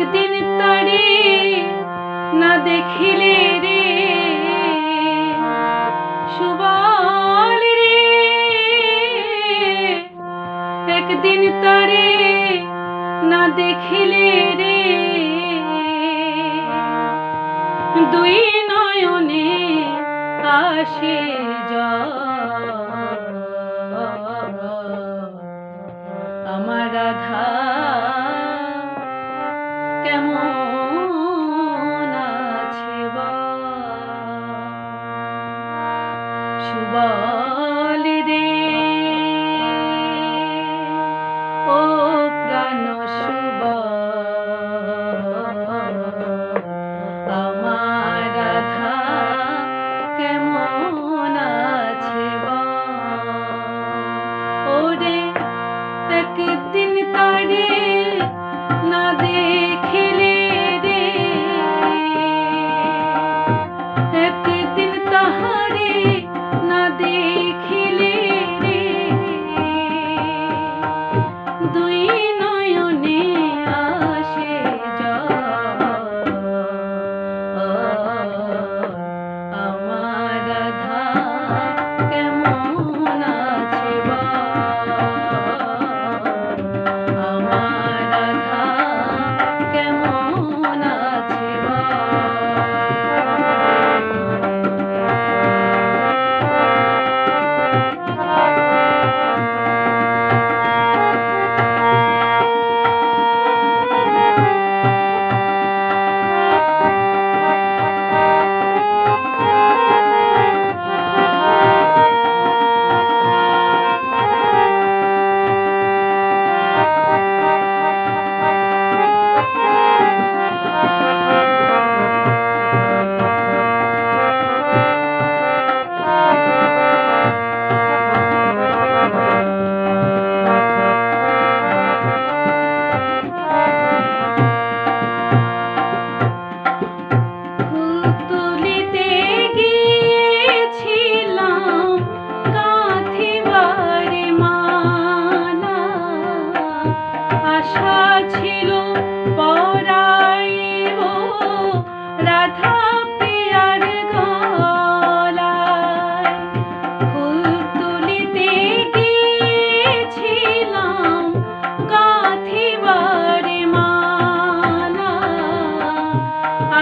একদিন তারে না দেখিলে রে। সুবাল রে। একদিন তারে না দেখিলে রে। দুই নয়নে আসে রে ও প্রাণ শুবা আমার কেমন আছে ওরে একদিন তারে না দে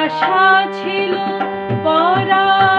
আশা ছিল পরা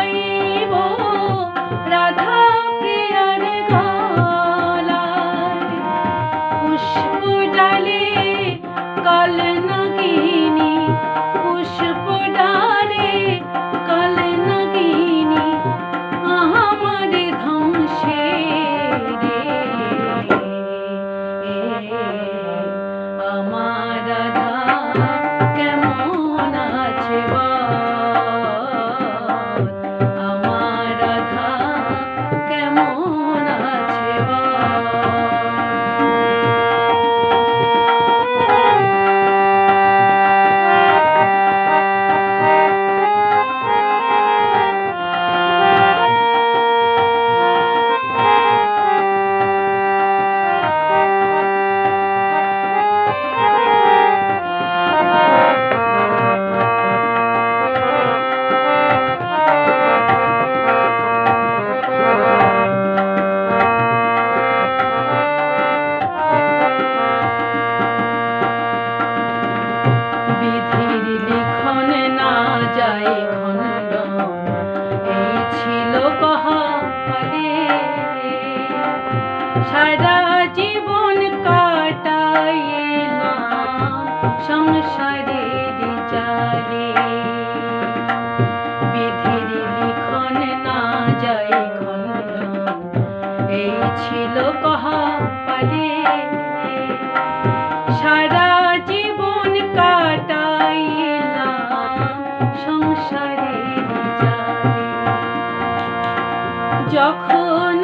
এই ছিল কহালে সারা জীবন কাটাইলাম সংসারে যখন